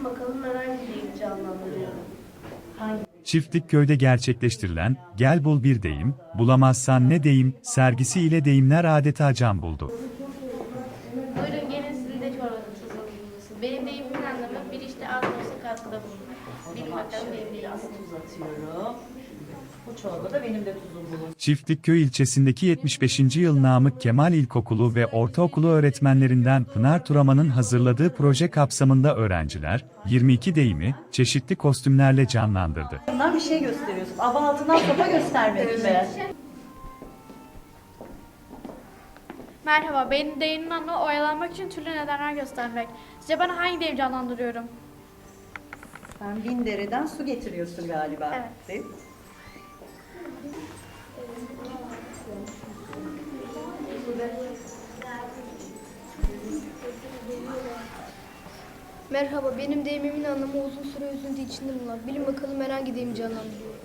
Bilin bakalım deyimi canlandırıyorum. Çiftlikköy'de gerçekleştirilen Gel Bul Bir Deyim, Bulamazsan Ne Deyim sergisi ile deyimler adeta can buldu. Buyurun gelin sizin de çorbanızı hazırlayın. Benim deyimimin anlamı bir işte az da olsa katkıda bulunur. Bilin bakalım benim deyimim. Tuz Bu çorbada benim de tuzum bulunsun. Çiftlikköy ilçesindeki 75. yıl Namık Kemal İlkokulu ve Ortaokulu öğretmenlerinden Pınar Turaman'ın hazırladığı proje kapsamında öğrenciler, 22 deyimi çeşitli kostümlerle canlandırdı. Bundan bir şey gösteriyorsun. Aba altından sopa göstermek mi? Merhaba, benim deyimin anlamı oyalanmak için türlü nedenler göstermek. Sizce ben hangi deyim canlandırıyorum? Sen bin dereden su getiriyorsun galiba. Evet. Değil mi? Merhaba, benim deyimimin anlamı uzun süre üzüntü içinde bulunan. Bilin bakalım ben hangi deyimi canlandırıyorum.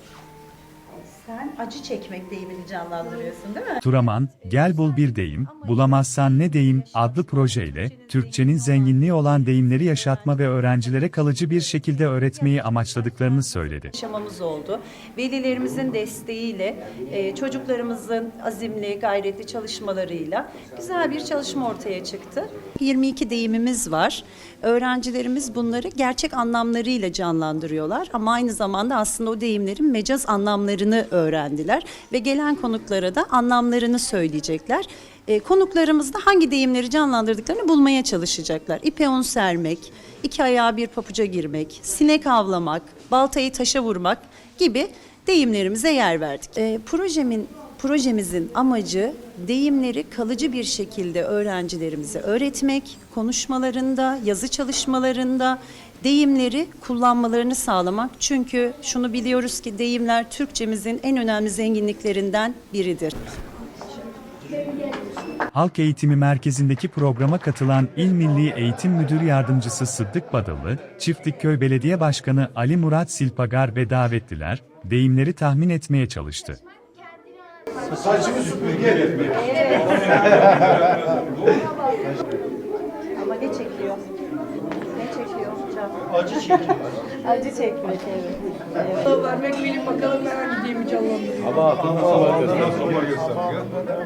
Sen acı çekmek deyimini canlandırıyorsun değil mi? Turaman, Gel Bul Bir Deyim, Bulamazsan Ne Deyim adlı projeyle, Türkçenin zenginliği olan deyimleri yaşatma ve öğrencilere kalıcı bir şekilde öğretmeyi amaçladıklarını söyledi. Yaşamamız oldu. Velilerimizin desteğiyle, e, çocuklarımızın azimli, gayretli çalışmalarıyla güzel bir çalışma ortaya çıktı. 22 deyimimiz var. Öğrencilerimiz bunları gerçek anlamlarıyla canlandırıyorlar ama aynı zamanda aslında o deyimlerin mecaz anlamlarını öğrendiler ve gelen konuklara da anlamlarını söyleyecekler. E, konuklarımız da hangi deyimleri canlandırdıklarını bulmaya çalışacaklar. İpe un sermek, iki ayağa bir papuca girmek, sinek avlamak, baltayı taşa vurmak gibi deyimlerimize yer verdik. E, projemin projemizin amacı deyimleri kalıcı bir şekilde öğrencilerimize öğretmek, konuşmalarında, yazı çalışmalarında deyimleri kullanmalarını sağlamak. Çünkü şunu biliyoruz ki deyimler Türkçemizin en önemli zenginliklerinden biridir. Halk Eğitimi Merkezi'ndeki programa katılan İl Milli Eğitim Müdür Yardımcısı Sıddık Badalı, Çiftlikköy Belediye Başkanı Ali Murat Silpagar ve davetliler, deyimleri tahmin etmeye çalıştı. Saçımı süpürge etmek. Ama ne çekiyor? Ne çekiyor hocam? Acı çekiyor. Acı çekmek evet. Vermek bilin bakalım ben hangi deyimi canlandırıyorum. Ama tamam. Tamam.